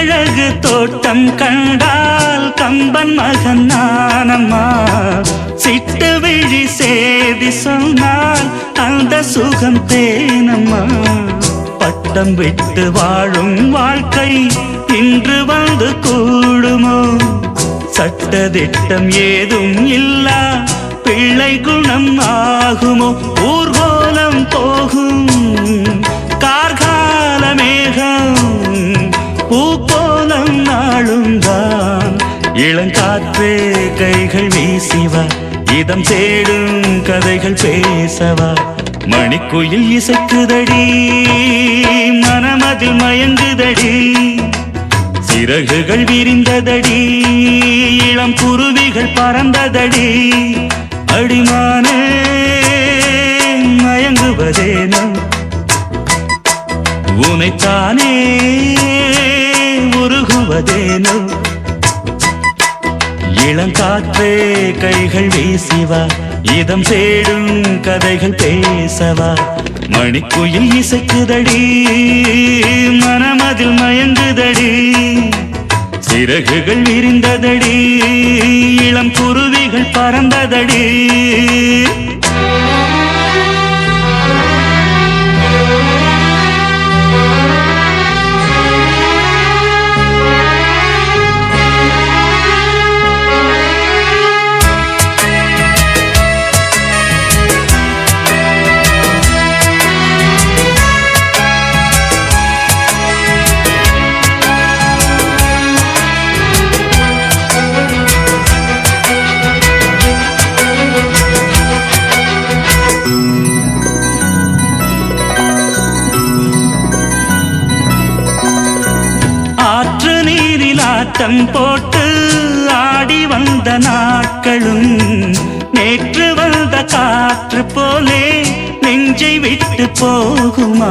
அழகு தோட்டம் கண்டால் கம்பன் மகன் நானம்மா. சிட்டு விழி சேதி சொன்னால் அந்த சுகம் தேனம்மா. பட்டம் விட்டு வாழும் வாழ்க்கை இன்று வந்து கூடுமோ? சட்ட திட்டம் ஏதும் இல்லா பிள்ளை குணம் ஆகுமோ? ஊர்கோலம் போகும் இளங்காற்றே கைகள் வீசிவா. இதம் தேடும் கதைகள் பேசவா. மணிக்குயில் இசைக்குதடி மனமதில் மயங்குதடி. சிறகுகள் விரிந்ததடி இளம் குருவிகள் பறந்ததடி. அடிமானே மயங்குவதேனோ? உனைத்தானே உருகுவதேனோ? இளங்காற்றே கைகள் வீசிவா. இதம் சேடும் கதைகள் பேசவா. மணிக்குயில் இசைக்குதடி மனமதில் மயங்குதடி. சிறகுகள் விரிந்ததடி இளம் குருவிகள் பறந்ததடி. ஆட்டம் போட்டு ஆடி வந்த நாட்களும் நேற்று வந்த காற்று போலே நெஞ்சை விட்டு போகுமா?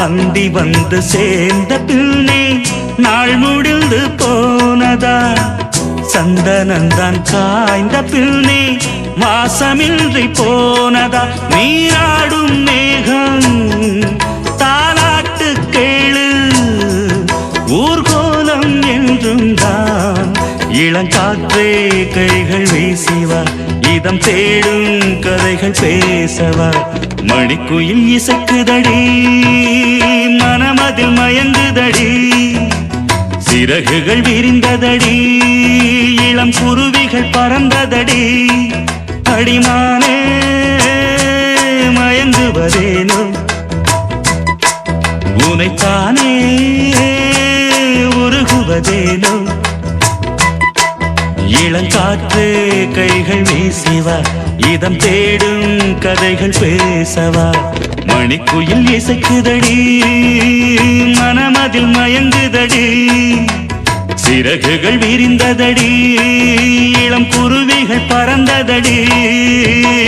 அந்தி வந்து சேர்ந்த பின்னே நாள் முடிந்து போனதா? சந்தனந்தான் காய்ந்த பின்னே வாசமின்றி போனதா? நீராடும் மேகம் கைகள் வீசிவா. இதம் தேடும் கதைகள் பேசவா. மணிக்குயில் இசைக்குதடி மனமதில் மயங்குதடி. சிறகுகள் விரிந்ததடி இளம் குருவிகள் பறந்ததடி. அடிமானே மயங்குவதேனோ? உனைத்தானே உருகுவதேனோ? காற்று கைகள் வீசிவா. இதம் தேடும் கதைகள் பேசவா. மணிக்குயில் இசைக்குதடி மனமதில் மயங்குதடி. சிறகுகள் விரிந்ததடி இளம் குருவிகள் பறந்ததடி.